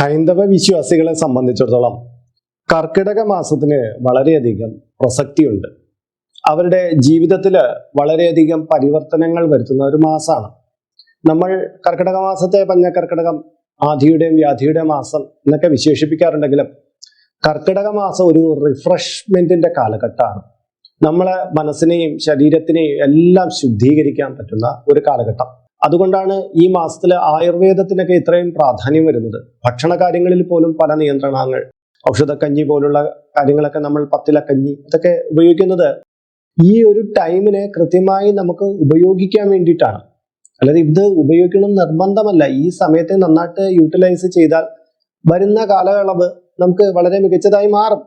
ഹൈന്ദവ വിശ്വാസികളെ സംബന്ധിച്ചിടത്തോളം കർക്കിടക മാസത്തിന് വളരെയധികം പ്രസക്തിയുണ്ട്. അവരുടെ ജീവിതത്തിൽ വളരെയധികം പരിവർത്തനങ്ങൾ വരുത്തുന്ന ഒരു മാസമാണ് നമ്മൾ കർക്കിടക മാസത്തെ പഞ്ഞക്കർക്കിടകം ആധിയുടെയും വ്യാധിയുടെ മാസം എന്നൊക്കെ വിശേഷിപ്പിക്കാറുണ്ടെങ്കിലും കർക്കിടക മാസം ഒരു റിഫ്രഷ്മെന്റിന്റെ കാലഘട്ടമാണ്. നമ്മളെ മനസ്സിനെയും ശരീരത്തിനെയും എല്ലാം ശുദ്ധീകരിക്കാൻ പറ്റുന്ന ഒരു കാലഘട്ടം. അതുകൊണ്ടാണ് ഈ മാസത്തിൽ ആയുർവേദത്തിനൊക്കെ ഇത്രയും പ്രാധാന്യം വരുന്നത്. ഭക്ഷണ കാര്യങ്ങളിൽ പോലും പല നിയന്ത്രണങ്ങൾ. ഔഷധക്കഞ്ഞി പോലുള്ള കാര്യങ്ങളൊക്കെ നമ്മൾ പത്തിലക്കഞ്ഞി ഇതൊക്കെ ഉപയോഗിക്കുന്നത് ഈ ഒരു ടൈമിനെ കൃത്യമായി നമുക്ക് ഉപയോഗിക്കാൻ വേണ്ടിയിട്ടാണ്. അല്ലാതെ ഇത് ഉപയോഗിക്കണം നിർബന്ധമല്ല. ഈ സമയത്തെ നന്നായിട്ട് യൂട്ടിലൈസ് ചെയ്താൽ വരുന്ന കാലയളവ് നമുക്ക് വളരെ മികച്ചതായി മാറും.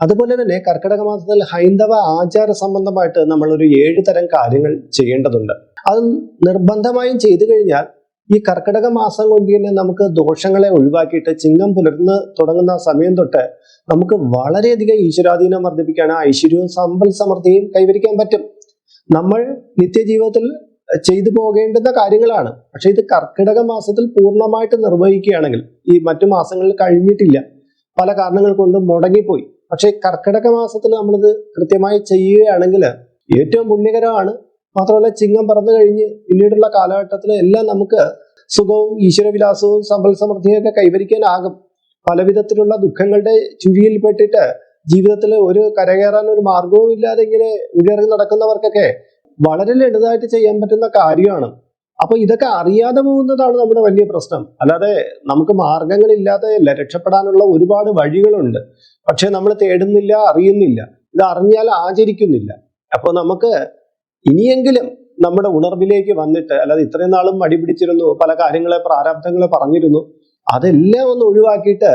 അതുപോലെ തന്നെ കർക്കിടക മാസത്തിൽ ഹൈന്ദവ ആചാര സംബന്ധമായിട്ട് നമ്മൾ ഒരു ഏഴ് തരം കാര്യങ്ങൾ ചെയ്യേണ്ടതുണ്ട്. അത് നിർബന്ധമായും ചെയ്തു കഴിഞ്ഞാൽ ഈ കർക്കിടക മാസം കൊണ്ട് തന്നെ നമുക്ക് ദോഷങ്ങളെ ഒഴിവാക്കിയിട്ട് ചിങ്ങം പുലർന്ന് തുടങ്ങുന്ന സമയം തൊട്ട് നമുക്ക് വളരെയധികം ഈശ്വരാധീനം വർദ്ധിപ്പിക്കാൻ ഐശ്വര്യവും സമ്പൽ സമൃദ്ധിയും കൈവരിക്കാൻ പറ്റും. നമ്മൾ നിത്യജീവിതത്തിൽ ചെയ്തു പോകേണ്ടുന്ന കാര്യങ്ങളാണ്. പക്ഷെ ഇത് കർക്കിടക മാസത്തിൽ പൂർണമായിട്ട് നിർവഹിക്കുകയാണെങ്കിൽ ഈ മറ്റു മാസങ്ങളിൽ കഴിഞ്ഞിട്ടില്ല. പല കാരണങ്ങൾ കൊണ്ട് മുടങ്ങിപ്പോയി. പക്ഷേ കർക്കിടക മാസത്തിൽ നമ്മളിത് കൃത്യമായി ചെയ്യുകയാണെങ്കിൽ ഏറ്റവും പുണ്യകരമാണ് മാത്രമല്ല ചിങ്ങം പറന്നു കഴിഞ്ഞ് പിന്നീടുള്ള കാലഘട്ടത്തിൽ എല്ലാം നമുക്ക് സുഖവും ഈശ്വരവിലാസവും സമ്പൽ സമൃദ്ധിയും ഒക്കെ കൈവരിക്കാനാകും. പല വിധത്തിലുള്ള ദുഃഖങ്ങളുടെ ചുഴിയിൽപ്പെട്ടിട്ട് ജീവിതത്തിൽ ഒരു കരകയറാൻ ഒരു മാർഗവും ഇല്ലാതെ ഇങ്ങനെ ഉയർന്നു നടക്കുന്നവർക്കൊക്കെ വളരെ ലളിതമായിട്ട് ചെയ്യാൻ പറ്റുന്ന കാര്യമാണ്. അപ്പൊ ഇതൊക്കെ അറിയാതെ പോകുന്നതാണ് നമ്മുടെ വലിയ പ്രശ്നം. അല്ലാതെ നമുക്ക് മാർഗങ്ങളില്ലാതെയല്ല രക്ഷപ്പെടാനുള്ള ഒരുപാട് വഴികളുണ്ട്. പക്ഷെ നമ്മൾ തേടുന്നില്ല അറിയുന്നില്ല. ഇത് അറിഞ്ഞാൽ ആചരിക്കുന്നില്ല. അപ്പോൾ നമുക്ക് ഇനിയെങ്കിലും നമ്മുടെ ഉണർവിലേക്ക് വന്നിട്ട് അല്ലാതെ ഇത്രയും നാളും അടിപിടിച്ചിരുന്നു പല കാര്യങ്ങളെ പ്രാരാബ്ദങ്ങളെ പറഞ്ഞിരുന്നു അതെല്ലാം ഒന്ന് ഒഴിവാക്കിയിട്ട്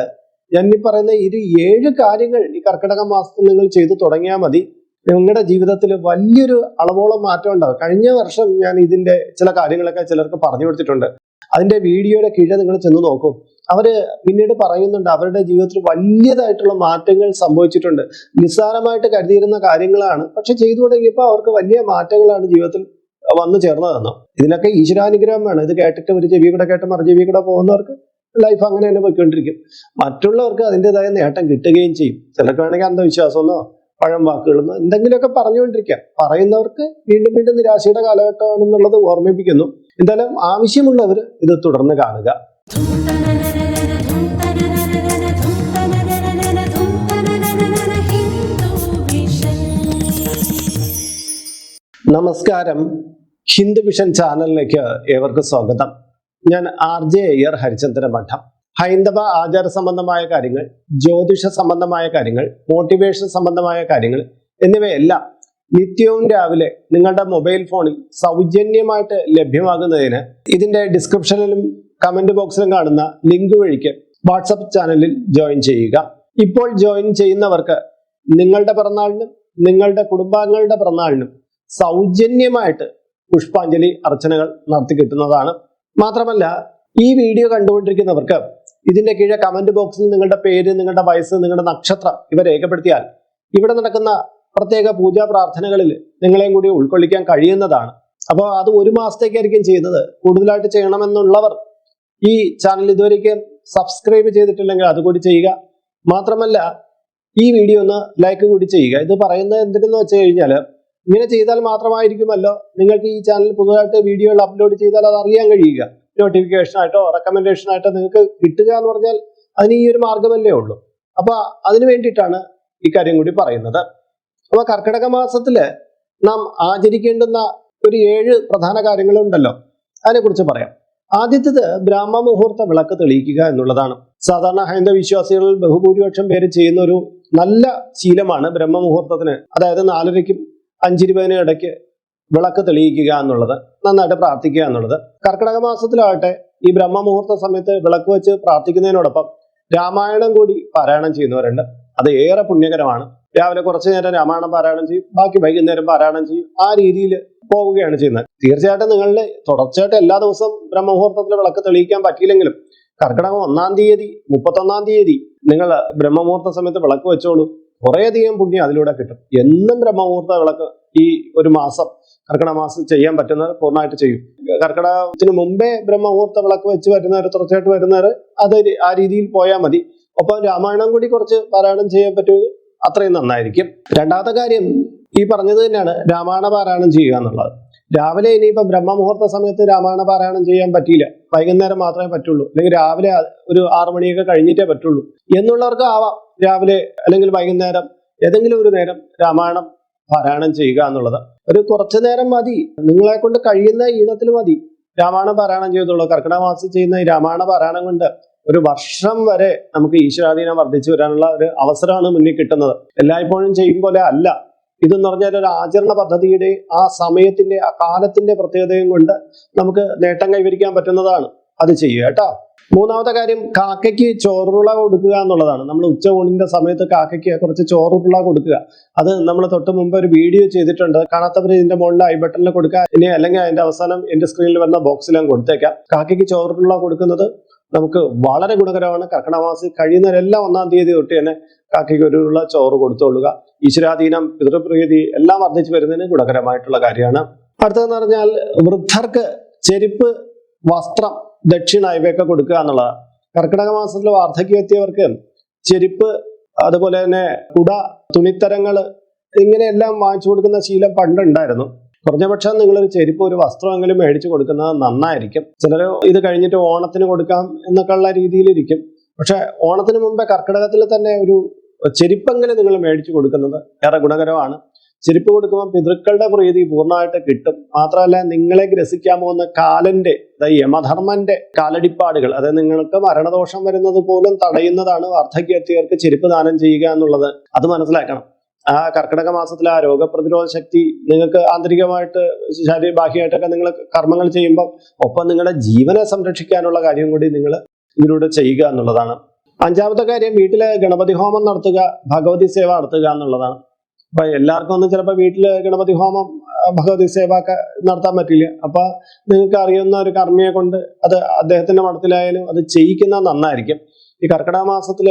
ഞാൻ ഈ പറയുന്ന ഇത് ഏഴ് കാര്യങ്ങൾ ഈ കർക്കിടക മാസത്തിൽ നിങ്ങൾ ചെയ്തു തുടങ്ങിയാൽ മതി. നിങ്ങളുടെ ജീവിതത്തിൽ വലിയൊരു അളവോളം മാറ്റം ഉണ്ടാവും. കഴിഞ്ഞ വർഷം ഞാൻ ഇതിന്റെ ചില കാര്യങ്ങളൊക്കെ ചിലർക്ക് പറഞ്ഞു കൊടുത്തിട്ടുണ്ട്. അതിന്റെ വീഡിയോയുടെ കീഴെ നിങ്ങൾ ചെന്ന് നോക്കും. അവർ പിന്നീട് പറയുന്നുണ്ട് അവരുടെ ജീവിതത്തിൽ വലിയതായിട്ടുള്ള മാറ്റങ്ങൾ സംഭവിച്ചിട്ടുണ്ട്. നിസ്സാരമായിട്ട് കരുതിയിരുന്ന കാര്യങ്ങളാണ്. പക്ഷെ ചെയ്തു തുടങ്ങിയപ്പോൾ അവർക്ക് വലിയ മാറ്റങ്ങളാണ് ജീവിതത്തിൽ വന്നു ചേർന്നതെന്ന്. ഇതിനൊക്കെ ഈശ്വരാനുഗ്രഹം വേണം ഇത് കേട്ടിട്ട് ഒരു ചെവി കൂടെ കേട്ട് മറു ചെവി കൂടെ പോകുന്നവർക്ക് ലൈഫ് അങ്ങനെ തന്നെ പോയിക്കൊണ്ടിരിക്കും. മറ്റുള്ളവർക്ക് അതിന്റെതായ നേട്ടം കിട്ടുകയും ചെയ്യും. ചിലർക്ക് വേണമെങ്കിൽ അന്ധവിശ്വാസമെന്നോ പഴം വാക്കുകളെന്നോ എന്തെങ്കിലുമൊക്കെ പറഞ്ഞുകൊണ്ടിരിക്കാം. പറയുന്നവർക്ക് വീണ്ടും വീണ്ടും നിരാശയുടെ കാലഘട്ടമാണെന്നുള്ളത് ഓർമ്മിപ്പിക്കുന്നു. എന്തായാലും ആവശ്യമുള്ളവർ ഇത് തുടർന്ന് കാണുക. നമസ്കാരം. ഹിന്ദു വിഷൻ ചാനലിലേക്ക് ഏവർക്കും സ്വാഗതം. ഞാൻ ആർ ജെ അയ്യർ ഹരിചന്ദ്ര മഠം. ഹൈന്ദവ ആചാര സംബന്ധമായ കാര്യങ്ങൾ ജ്യോതിഷ സംബന്ധമായ കാര്യങ്ങൾ മോട്ടിവേഷൻ സംബന്ധമായ കാര്യങ്ങൾ എന്നിവയെല്ലാം നിത്യവും രാവിലെ നിങ്ങളുടെ മൊബൈൽ ഫോണിൽ സൗജന്യമായിട്ട് ലഭ്യമാകുന്നതിന് ഇതിന്റെ ഡിസ്ക്രിപ്ഷനിലും കമന്റ് ബോക്സിലും കാണുന്ന ലിങ്ക് വഴിക്ക് വാട്സപ്പ് ചാനലിൽ ജോയിൻ ചെയ്യുക. ഇപ്പോൾ ജോയിൻ ചെയ്യുന്നവർക്ക് നിങ്ങളുടെ പിറന്നാളിനും നിങ്ങളുടെ കുടുംബാംഗങ്ങളുടെ പിറന്നാളിനും സൗജന്യമായിട്ട് പുഷ്പാഞ്ജലി അർച്ചനകൾ നടത്തി കിട്ടുന്നതാണ്. മാത്രമല്ല ഈ വീഡിയോ കണ്ടുകൊണ്ടിരിക്കുന്നവർക്ക് ഇതിന്റെ കീഴെ കമന്റ് ബോക്സിൽ നിങ്ങളുടെ പേര് നിങ്ങളുടെ വയസ്സ് നിങ്ങളുടെ നക്ഷത്രം ഇവ രേഖപ്പെടുത്തിയാൽ ഇവിടെ നടക്കുന്ന പ്രത്യേക പൂജാ പ്രാർത്ഥനകളിൽ നിങ്ങളെയും കൂടി ഉൾക്കൊള്ളിക്കാൻ കഴിയുന്നതാണ്. അപ്പോൾ അത് ഒരു മാസത്തേക്കായിരിക്കും ചെയ്യുന്നത്. കൂടുതലായിട്ട് ചെയ്യണമെന്നുള്ളവർ ഈ ചാനൽ ഇതുവരേക്ക് സബ്സ്ക്രൈബ് ചെയ്തിട്ടില്ലെങ്കിൽ അതുകൂടി ചെയ്യുക. മാത്രമല്ല ഈ വീഡിയോ ഒന്ന് ലൈക്ക് കൂടി ചെയ്യുക. ഇത് പറയുന്നത് എന്തിനെന്ന് വെച്ച് കഴിഞ്ഞാൽ ഇങ്ങനെ ചെയ്താൽ മാത്രമായിരിക്കുമല്ലോ നിങ്ങൾക്ക് ഈ ചാനൽ പുതുതായിട്ട് വീഡിയോകൾ അപ്ലോഡ് ചെയ്താൽ അത് അറിയാൻ കഴിയുക. റെക്കമെൻഡേഷൻ ആയിട്ടോ നിങ്ങൾക്ക് കിട്ടുക എന്ന് പറഞ്ഞാൽ അതിന് ഈ ഒരു മാർഗമല്ലേ ഉള്ളൂ. അപ്പൊ അതിനു വേണ്ടിയിട്ടാണ് ഇക്കാര്യം കാര്യം കൂടി പറയുന്നത്. അപ്പൊ കർക്കിടക മാസത്തിൽ നാം ആചരിക്കേണ്ടുന്ന ഒരു ഏഴ് പ്രധാന കാര്യങ്ങളുണ്ടല്ലോ. അതിനെക്കുറിച്ച് പറയാം. ആദ്യത്തേത് ബ്രാഹ്മ മുഹൂർത്ത വിളക്ക് തെളിയിക്കുക എന്നുള്ളതാണ്. സാധാരണ ഹൈന്ദവ വിശ്വാസികളിൽ ബഹുഭൂരിപക്ഷം പേര് ചെയ്യുന്ന ഒരു നല്ല ശീലമാണ് ബ്രഹ്മ മുഹൂർത്തത്തിന്. അതായത് നാലരയ്ക്കും അഞ്ചിരുപതിനും ഇടയ്ക്ക് വിളക്ക് തെളിയിക്കുക എന്നുള്ളത് നന്നായിട്ട് പ്രാർത്ഥിക്കുക എന്നുള്ളത്. കർക്കിടക മാസത്തിലാകട്ടെ ഈ ബ്രഹ്മ മുഹൂർത്ത സമയത്ത് വിളക്ക് വെച്ച് പ്രാർത്ഥിക്കുന്നതിനോടൊപ്പം രാമായണം കൂടി പാരായണം ചെയ്യുന്നവരുണ്ട്. അത് ഏറെ പുണ്യകരമാണ്. രാവിലെ കുറച്ചു നേരം രാമായണം പാരായണം ചെയ്യും. ബാക്കി വൈകുന്നേരം പാരായണം ചെയ്യും. ആ രീതിയിൽ പോവുകയാണ് ചെയ്യുന്നത്. തീർച്ചയായിട്ടും നിങ്ങളുടെ തുടർച്ചയായിട്ട് എല്ലാ ദിവസവും ബ്രഹ്മമുഹൂർത്തത്തിൽ വിളക്ക് തെളിയിക്കാൻ പറ്റിയില്ലെങ്കിലും കർക്കിടകം ഒന്നാം തീയതി മുപ്പത്തൊന്നാം തീയതി നിങ്ങൾ ബ്രഹ്മമുഹൂർത്ത സമയത്ത് വിളക്ക് വെച്ചോളൂ. കുറേയധികം പുണ്യം അതിലൂടെ കിട്ടും. എന്നും ബ്രഹ്മമുഹൂർത്ത വിളക്ക് ഈ ഒരു മാസം കർക്കിടക മാസം ചെയ്യാൻ പറ്റുന്നവർ പൂർണമായിട്ട് ചെയ്യും. കർക്കിടകത്തിന് മുമ്പേ ബ്രഹ്മമുഹൂർത്ത വിളക്ക് വെച്ച് വരുന്നവർ തുടർച്ചയായിട്ട് വരുന്നവർ അത് ആ രീതിയിൽ പോയാൽ മതി. ഒപ്പം രാമായണം കൂടി കുറച്ച് പാരായണം ചെയ്യാൻ പറ്റുമെങ്കിൽ അത്രയും നന്നായിരിക്കും. രണ്ടാമത്തെ കാര്യം ഈ പറഞ്ഞത് തന്നെയാണ് രാമായണ പാരായണം ചെയ്യുക എന്നുള്ളത്. രാവിലെ ഇനിയിപ്പോൾ ബ്രഹ്മമുഹൂർത്ത സമയത്ത് രാമായണ പാരായണം ചെയ്യാൻ പറ്റിയില്ല. വൈകുന്നേരം മാത്രമേ പറ്റുള്ളൂ. അല്ലെങ്കിൽ രാവിലെ ഒരു ആറു മണിയൊക്കെ കഴിഞ്ഞിട്ടേ പറ്റുള്ളൂ. എന്നുള്ളവർക്ക് ആവാം. രാവിലെ അല്ലെങ്കിൽ വൈകുന്നേരം ഏതെങ്കിലും ഒരു നേരം രാമായണം പാരായണം ചെയ്യുക എന്നുള്ളത്. ഒരു കുറച്ചു നേരം മതി. നിങ്ങളെ കൊണ്ട് കഴിയുന്ന ഈണത്തിൽ മതി. രാമായണ പാരായണം ചെയ്തോളൂ കർക്കിടക മാസം ചെയ്യുന്ന ഈ രാമായണ പാരായണം കൊണ്ട് ഒരു വർഷം വരെ നമുക്ക് ഈശ്വരാധീനം വർദ്ധിച്ചു വരാനുള്ള ഒരു അവസരമാണ് മുന്നിൽ കിട്ടുന്നത്. എല്ലായ്പ്പോഴും ചെയ്യും പോലെ അല്ല. ഇതെന്ന് പറഞ്ഞാൽ ഒരു ആചരണ പദ്ധതിയുടെ ആ സമയത്തിന്റെ ആ കാലത്തിന്റെ പ്രത്യേകതയും കൊണ്ട് നമുക്ക് നേട്ടം കൈവരിക്കാൻ പറ്റുന്നതാണ്. അത് ചെയ്യുക കേട്ടോ. മൂന്നാമത്തെ കാര്യം കാക്കയ്ക്ക് ചോറുള്ള കൊടുക്കുക എന്നുള്ളതാണ്. നമ്മൾ ഉച്ച ഊണിന്റെ സമയത്ത് കാക്കയ്ക്ക് കുറച്ച് ചോറുള്ള കൊടുക്കുക. അത് നമ്മൾ തൊട്ട് മുമ്പ് ഒരു വീഡിയോ ചെയ്തിട്ടുണ്ട്. കാണാത്തവർ ഇതിന്റെ മുകളിൽ ഐ ബട്ടണിൽ കൊടുക്കുക. ഇനി അല്ലെങ്കിൽ അതിന്റെ അവസാനം എന്റെ സ്ക്രീനിൽ വന്ന ബോക്സിൽ ഞാൻ കൊടുത്തേക്കാം. കാക്കയ്ക്ക് ചോറുള്ള കൊടുക്കുന്നത് നമുക്ക് വളരെ ഗുണകരമാണ്. കർക്കിടമാസി കഴിയുന്നവരെല്ലാം ഒന്നാം തീയതി തൊട്ട് തന്നെ കാക്കയ്ക്ക് ഒരുള്ള ചോറ് കൊടുത്തുകൊള്ളുക. ഈശ്വരാധീനം പിതൃപ്രീതി എല്ലാം വർദ്ധിച്ചു വരുന്നതിന് ഗുണകരമായിട്ടുള്ള കാര്യമാണ്. അടുത്തതെന്ന് പറഞ്ഞാൽ വൃദ്ധർക്ക് ചെരുപ്പ് വസ്ത്രം ദക്ഷിണ ഇവയൊക്കെ കൊടുക്കുക എന്നുള്ളതാണ്. കർക്കിടക മാസത്തിൽ വാർദ്ധക്യം എത്തിയവർക്ക് ചെരുപ്പ് അതുപോലെ തന്നെ കുട തുണിത്തരങ്ങൾ ഇങ്ങനെയെല്ലാം വാങ്ങിച്ചു കൊടുക്കുന്ന ശീലം പണ്ടുണ്ടായിരുന്നു. കുറഞ്ഞപക്ഷം നിങ്ങളൊരു ചെരുപ്പ് ഒരു വസ്ത്രമെങ്കിലും മേടിച്ചു കൊടുക്കുന്നത് നന്നായിരിക്കും. ചിലർ ഇത് കഴിഞ്ഞിട്ട് ഓണത്തിന് കൊടുക്കാം എന്നൊക്കെ ഉള്ള രീതിയിലിരിക്കും. പക്ഷെ ഓണത്തിന് മുമ്പേ കർക്കിടകത്തിൽ തന്നെ ഒരു ചെരുപ്പെങ്കിലും നിങ്ങൾ മേടിച്ചു കൊടുക്കുന്നത് ഏറെ ഗുണകരമാണ്. ചെരുപ്പ് കൊടുക്കുമ്പോൾ പിതൃക്കളുടെ പ്രീതി പൂർണമായിട്ട് കിട്ടും. മാത്രമല്ല നിങ്ങളെ ഗ്രസിക്കാൻ പോകുന്ന കാലന്റെ യമധർമ്മന്റെ കാലടിപ്പാടുകൾ അതായത് നിങ്ങൾക്ക് മരണദോഷം വരുന്നത് പോലും തടയുന്നതാണ് വാർദ്ധക്യത്തിയർക്ക് ചെരുപ്പ് ദാനം ചെയ്യുക എന്നുള്ളത്. അത് മനസ്സിലാക്കണം. ആ കർക്കിടക മാസത്തിൽ ആ രോഗപ്രതിരോധ ശക്തി നിങ്ങൾക്ക് ആന്തരികമായിട്ട് ശാരീരിക ബാഹ്യമായിട്ടൊക്കെ നിങ്ങൾ കർമ്മങ്ങൾ ചെയ്യുമ്പോൾ ഒപ്പം നിങ്ങളുടെ ജീവനെ സംരക്ഷിക്കാനുള്ള കാര്യം കൂടി നിങ്ങൾ ഇതിലൂടെ ചെയ്യുക എന്നുള്ളതാണ്. അഞ്ചാമത്തെ കാര്യം വീട്ടിലെ ഗണപതി ഹോമം നടത്തുക ഭഗവതി സേവ നടത്തുക എന്നുള്ളതാണ്. അപ്പൊ എല്ലാവർക്കും ഒന്നും ചിലപ്പോൾ വീട്ടിൽ ഗണപതി ഹോമം ഭഗവതി സേവ ഒക്കെ നടത്താൻ പറ്റില്ല. അപ്പൊ നിങ്ങൾക്ക് അറിയുന്ന ഒരു കർമ്മിയെ കൊണ്ട് അത് അദ്ദേഹത്തിന്റെ മഠത്തിലായാലും അത് ചെയ്യിക്കുന്നത് നന്നായിരിക്കും. ഈ കർക്കിടക മാസത്തിൽ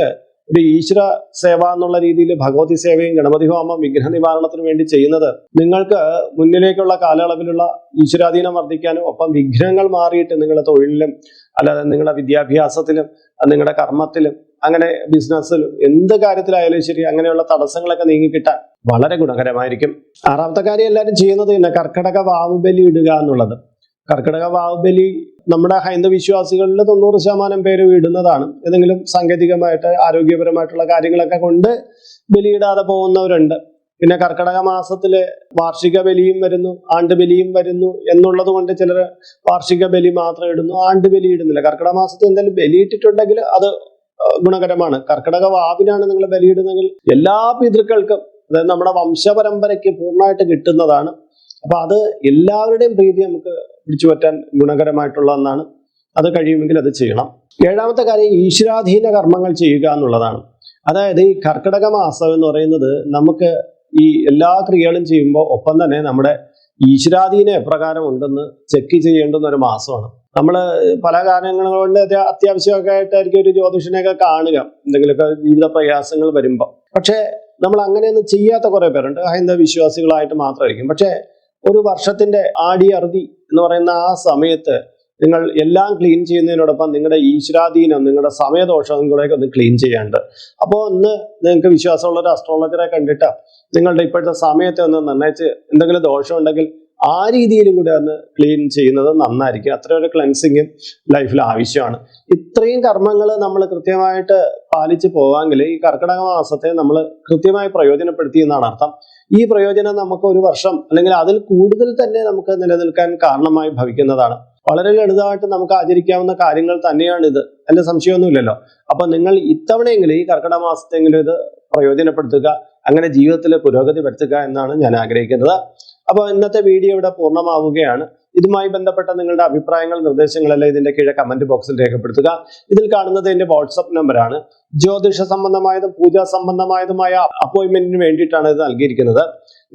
ഒരു ഈശ്വര സേവ എന്നുള്ള രീതിയിൽ ഭഗവതി സേവയും ഗണപതി ഹോമം വിഗ്രഹ നിവാരണത്തിന് വേണ്ടി ചെയ്യുന്നത് നിങ്ങൾക്ക് മുന്നിലേക്കുള്ള കാലയളവിലുള്ള ഈശ്വരാധീനം വർദ്ധിക്കാനും ഒപ്പം വിഘ്നങ്ങൾ മാറിയിട്ട് നിങ്ങളുടെ തൊഴിലിലും അല്ലാതെ നിങ്ങളുടെ വിദ്യാഭ്യാസത്തിലും നിങ്ങളുടെ കർമ്മത്തിലും അങ്ങനെ ബിസിനസ്സിലും എന്ത് കാര്യത്തിലായാലും ശരി അങ്ങനെയുള്ള തടസ്സങ്ങളൊക്കെ നീങ്ങിക്കിട്ടാൻ വളരെ ഗുണകരമായിരിക്കും. ആറാമത്തെ കാര്യം എല്ലാവരും ചെയ്യുന്നത് തന്നെ കർക്കിടക വാവുബലി ഇടുക എന്നുള്ളത്. കർക്കിടക വാവുബലി നമ്മുടെ ഹൈന്ദവ വിശ്വാസികളിൽ തൊണ്ണൂറ് ശതമാനം പേര് ഇടുന്നതാണ് ഏതെങ്കിലും സാങ്കേതികമായിട്ട് ആരോഗ്യപരമായിട്ടുള്ള കാര്യങ്ങളൊക്കെ കൊണ്ട് ബലിയിടാതെ പോകുന്നവരുണ്ട്. പിന്നെ കർക്കിടക മാസത്തിൽ വാർഷിക ബലിയും വരുന്നു ആണ്ട് ബലിയും വരുന്നു എന്നുള്ളത് കൊണ്ട് ചിലർ വാർഷിക ബലി മാത്രം ഇടുന്നു ആണ്ട് ബലി ഇടുന്നില്ല. കർക്കിടക മാസത്തിൽ എന്തെങ്കിലും ബലിയിട്ടിട്ടുണ്ടെങ്കിൽ അത് ഗുണകരമാണ്. കർക്കിടക വാവിനാണ് നിങ്ങൾ ബലിയിടുന്നെങ്കിൽ എല്ലാ പിതൃക്കൾക്കും അതായത് നമ്മുടെ വംശപരമ്പരയ്ക്ക് പൂർണമായിട്ട് കിട്ടുന്നതാണ്. അപ്പൊ അത് എല്ലാവരുടെയും പ്രീതി നമുക്ക് പിടിച്ചു പറ്റാൻ ഗുണകരമായിട്ടുള്ള ഒന്നാണ്. അത് കഴിയുമെങ്കിൽ അത് ചെയ്യണം. ഏഴാമത്തെ കാര്യം ഈശ്വരാധീന കർമ്മങ്ങൾ ചെയ്യുക എന്നുള്ളതാണ്. അതായത് ഈ കർക്കിടക മാസം എന്ന് പറയുന്നത് നമുക്ക് ഈ എല്ലാ ക്രിയകളും ചെയ്യുമ്പോൾ ഒപ്പം തന്നെ നമ്മുടെ ഈശ്വരാധീന എപ്രകാരം ഉണ്ടെന്ന് ചെക്ക് ചെയ്യേണ്ടുന്ന ഒരു മാസമാണ്. നമ്മൾ പല കാരണങ്ങൾ കൊണ്ട് അത് അത്യാവശ്യമൊക്കെ ആയിട്ടായിരിക്കും ഒരു ജ്യോതിഷനെയൊക്കെ കാണുക. എന്തെങ്കിലുമൊക്കെ ജീവിത പ്രയാസങ്ങൾ വരുമ്പോൾ പക്ഷേ നമ്മൾ അങ്ങനെയൊന്നും ചെയ്യാത്ത കുറേ പേരുണ്ട്. ഹൈന്ദവ വിശ്വാസികളായിട്ട് മാത്രമായിരിക്കും. പക്ഷേ ഒരു വർഷത്തിന്റെ ആടി അറുതി എന്ന് പറയുന്ന ആ സമയത്ത് നിങ്ങൾ എല്ലാം ക്ലീൻ ചെയ്യുന്നതിനോടൊപ്പം നിങ്ങളുടെ ഈശ്വരാധീനം നിങ്ങളുടെ സമയദോഷവും കൂടെ ഒന്ന് ക്ലീൻ ചെയ്യാണ്ട് അപ്പോൾ ഒന്ന് നിങ്ങൾക്ക് വിശ്വാസമുള്ള ഒരു അസ്ട്രോളജറെ കണ്ടിട്ട് നിങ്ങളുടെ ഇപ്പോഴത്തെ സമയത്തെ ഒന്ന് നിർണയിച്ച് എന്തെങ്കിലും ദോഷം ഉണ്ടെങ്കിൽ ആ രീതിയിലും കൂടെ ഒന്ന് ക്ലീൻ ചെയ്യുന്നത് നന്നായിരിക്കും. അത്ര ഒരു ക്ലെൻസിങ് ലൈഫിൽ ആവശ്യമാണ്. ഇത്രയും കർമ്മങ്ങൾ നമ്മൾ കൃത്യമായിട്ട് പാലിച്ച് പോവാമെങ്കിൽ ഈ കർക്കിടക മാസത്തെ നമ്മൾ കൃത്യമായി പ്രയോജനപ്പെടുത്തി എന്നാണ് അർത്ഥം. ഈ പ്രയോജനം നമുക്ക് ഒരു വർഷം അല്ലെങ്കിൽ അതിൽ കൂടുതൽ തന്നെ നമുക്ക് നിലനിൽക്കാൻ കാരണമായി ഭവിക്കുന്നതാണ്. വളരെ ലളിതമായിട്ട് നമുക്ക് ആചരിക്കാവുന്ന കാര്യങ്ങൾ തന്നെയാണ് ഇത് അതിന്റെ സംശയമൊന്നുമില്ലല്ലോ. അപ്പൊ നിങ്ങൾ ഇത്തവണയെങ്കിലും ഈ കർക്കിടക മാസത്തെങ്കിലും ഇത് പ്രയോജനപ്പെടുത്തുക. അങ്ങനെ ജീവിതത്തിലെ പുരോഗതി വരുത്തുക എന്നാണ് ഞാൻ ആഗ്രഹിക്കുന്നത്. അപ്പോൾ ഇന്നത്തെ വീഡിയോ ഇവിടെ പൂർണമാവുകയാണ്. ഇതുമായി ബന്ധപ്പെട്ട നിങ്ങളുടെ അഭിപ്രായങ്ങൾ നിർദ്ദേശങ്ങളെല്ലാം ഇതിന്റെ കീഴെ കമന്റ് ബോക്സിൽ രേഖപ്പെടുത്തുക. ഇതിൽ കാണുന്നത് എന്റെ വാട്സപ്പ് നമ്പറാണ് ജ്യോതിഷ സംബന്ധമായതും പൂജാ സംബന്ധമായതുമായ അപ്പോയിന്റ്മെന്റിന് വേണ്ടിയിട്ടാണ് ഇത് നൽകിയിരിക്കുന്നത്.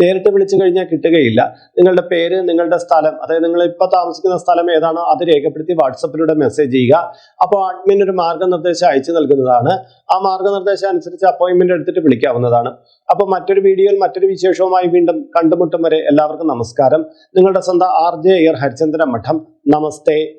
നേരിട്ട് വിളിച്ചു കഴിഞ്ഞാൽ കിട്ടുകയില്ല. നിങ്ങളുടെ പേര് നിങ്ങളുടെ സ്ഥലം അതായത് നിങ്ങൾ ഇപ്പോൾ താമസിക്കുന്ന സ്ഥലം ഏതാണോ അത് രേഖപ്പെടുത്തി വാട്സപ്പിലൂടെ മെസ്സേജ് ചെയ്യുക. അപ്പോൾ അഡ്മിൻ ഒരു മാർഗനിർദ്ദേശം അയച്ചു നൽകുന്നതാണ്. ആ മാർഗനിർദ്ദേശം അനുസരിച്ച് അപ്പോയിൻമെന്റ് എടുത്തിട്ട് വിളിക്കാവുന്നതാണ്. അപ്പോൾ മറ്റൊരു വീഡിയോയിൽ മറ്റൊരു വിശേഷവുമായി വീണ്ടും കണ്ടുമുട്ടും വരെ എല്ലാവർക്കും നമസ്കാരം. നിങ്ങളുടെ സ്വന്തം ആർ ജെ എയർ ഹരിചന്ദ്ര മഠം. നമസ്തേ.